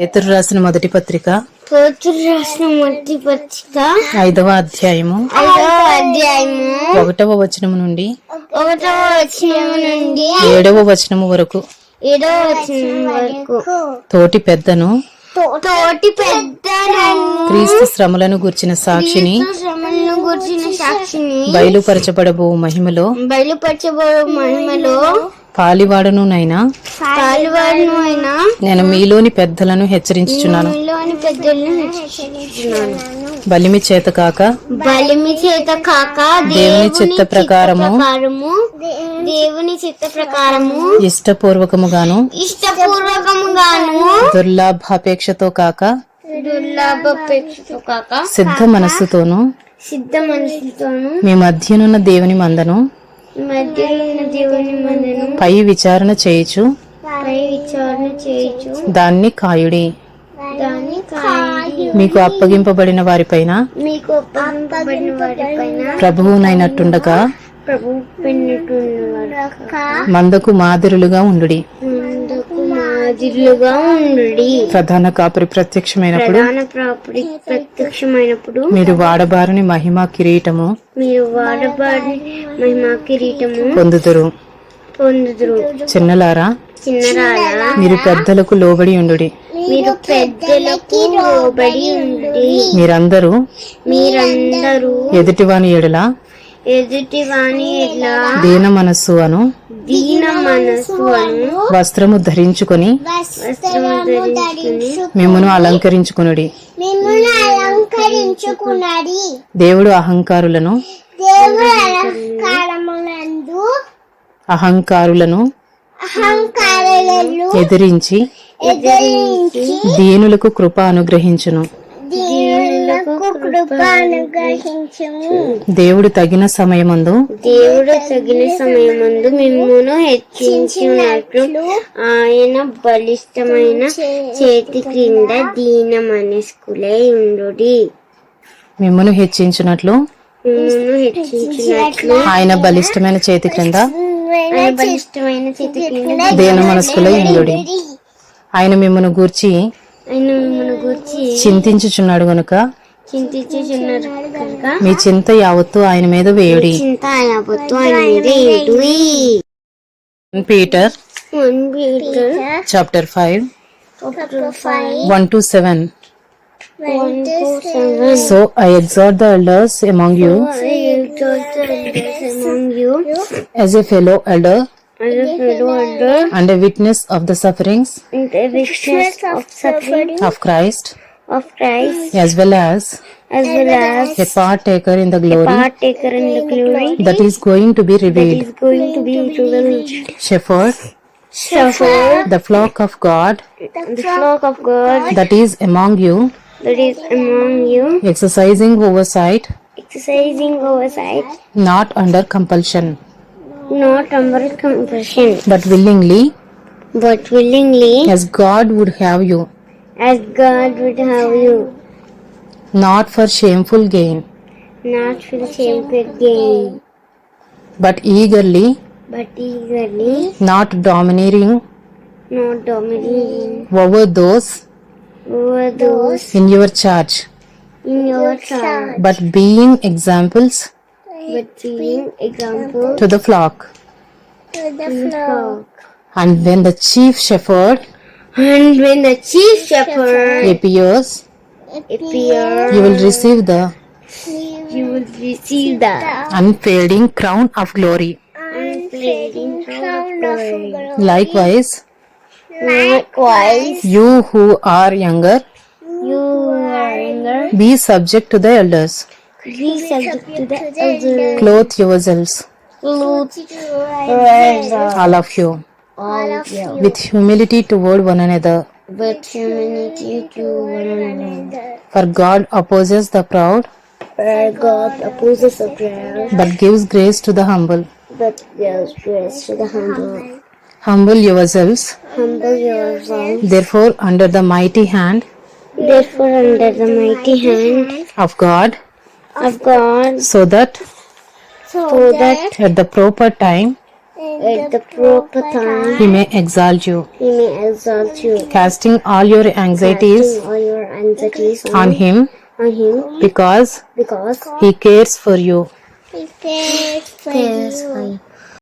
పేతురు రాసిన మొదటి పత్రిక పేతురు రాసిన మొదటి పత్రిక ఐదవ అధ్యాయము. ఐదవ అధ్యాయము. ఒకటవ వచనము నుండి ఒకటవ వచనం నుండి ఏడవ వచనము వరకు. ఏడవ వచనం వరకు. తోటి పెద్దను తోటి పెద్ద క్రీస్తు శ్రమలను గూర్చిన సాక్షిని శ్రమలను గుర్చిన సాక్షిని బయలుపరచబడబో మహిమలో బయలుపరచబడు మహిమలో పాలివాడనునైనా పాలువాడును అయినా నేను మీలోని పెద్దలను హెచ్చరించుచున్నాను. బలిమి చేత కాక బలిమి చేత కాక దేవుని చిత్త ప్రకారము దేవుని చిత్త ప్రకారము ఇష్టపూర్వకముగాను ఇష్టపూర్వకముగాను దుర్లాభాపేక్షతో కాక దుర్లాభపేక్షతో కాక సిద్ధ మనస్సుతోనూ సిద్ధ మనసుతోను మీ మధ్యనున్న దేవుని మందను పై విచారణ చేయుచు. దాన్ని కాయుడి. మీకు అప్పగింపబడిన వారిపైన. ప్రభువునైనట్టుండగా మందకు మాదిరులుగా ఉండుడి. ముందుకు మాదిరిలుగా ఉండి ప్రధాన కాపురి ప్రత్యక్షమైనప్పుడు ప్రధాన ప్రాపడి ప్రత్యక్షమైనప్పుడు మీరు వాడబారని మహిమ కిరీటము మీరు వాడబడి మహిమా కిరీటము పొందుదురు. పొందుదురు. చిన్నలారా చిన్నరాల మీరు పెద్దలకు లోబడి ఉండుడి. మీరు పెద్దలకు లోబడి ఉండి మీరందరూ మీరందరూ ఎదుటివాని ఎడల ఎట్లా? దీన మనస్సు అను దీన మనసు అను వస్త్రము ధరించుకొని వస్త్రము ధరించుకుని మిమ్మను అలంకరించుకునుడి. దేవుడు అహంకారులను దేవుడు అహంకారులను అహంకారాలు ఎదిరించి ఎదిరించి దీనులకు కృప అనుగ్రహించును. దేవుడు తగిన సమయమందు దేవుడు తగిన సమయమందు మిమ్మును హెచ్చించినట్లు ఆయన బలిష్టమైన చేతి క్రింద దీన మనస్కులై ఉండు మిమ్మను హెచ్చించినట్లు మిమ్మును హెచ్చించినట్లు ఆయన బలిష్టమైన చేతి క్రింద ఆయన బలిష్టమైన చేతి క్రింద దీన మనస్కులై ఉండుడి. ఆయన మిమ్మను గూర్చి ఆయన మిమ్మల్ని గురించి చింతించుచున్నాడు గనుక? చింతించుచున్నారు కనుక మీ చింత యావత్తు ఆయన మీద వేయుడి. చింత యావత్తు ఆయన మీద ఏడువి. Peter one Peter chapter five chapter five, one to seven. one to seven. So I exhort the elders among you I exhort the elders among you as a fellow elder as a fellow elder. and a witness of the sufferings and a witness of suffering. of Christ. Of Christ. As well as as well as a partaker in the glory. partaker in the glory. that is going to be revealed that is going to be revealed. shepherd. Shepherd. The flock of God. The flock of God. That is among you. That is among you. Exercising oversight. Exercising oversight. Not under compulsion not under compulsion, but willingly, but willingly, as God would have you, as God would have you, not for shameful gain, not for shameful gain, but eagerly, but eagerly, not domineering, not domineering, over those, over those in your charge, in your charge, but being examples between example to the flock. To the flock. And when the chief shepherd and when the chief shepherd appears, appears you will receive the you will receive the unfading crown of glory. Unfading crown of glory. Likewise, likewise, you who are younger, you who are younger, be subject to the elders be to the elders. Uh, clothe yourselves. Clothe yourselves, all of you. All of you, with humility toward one another. With humility to one another. for god opposes the proud. For God opposes the proud, but gives grace to the humble. But gives grace to the humble. humble yourselves. Humble yourselves, therefore under the mighty hand therefore, under the mighty hand of god of God, so that so that at the proper time At the proper time, He may exalt you, He may exalt you. casting all your anxieties Casting all your anxieties on Him on Him because because He cares for you. He cares for you.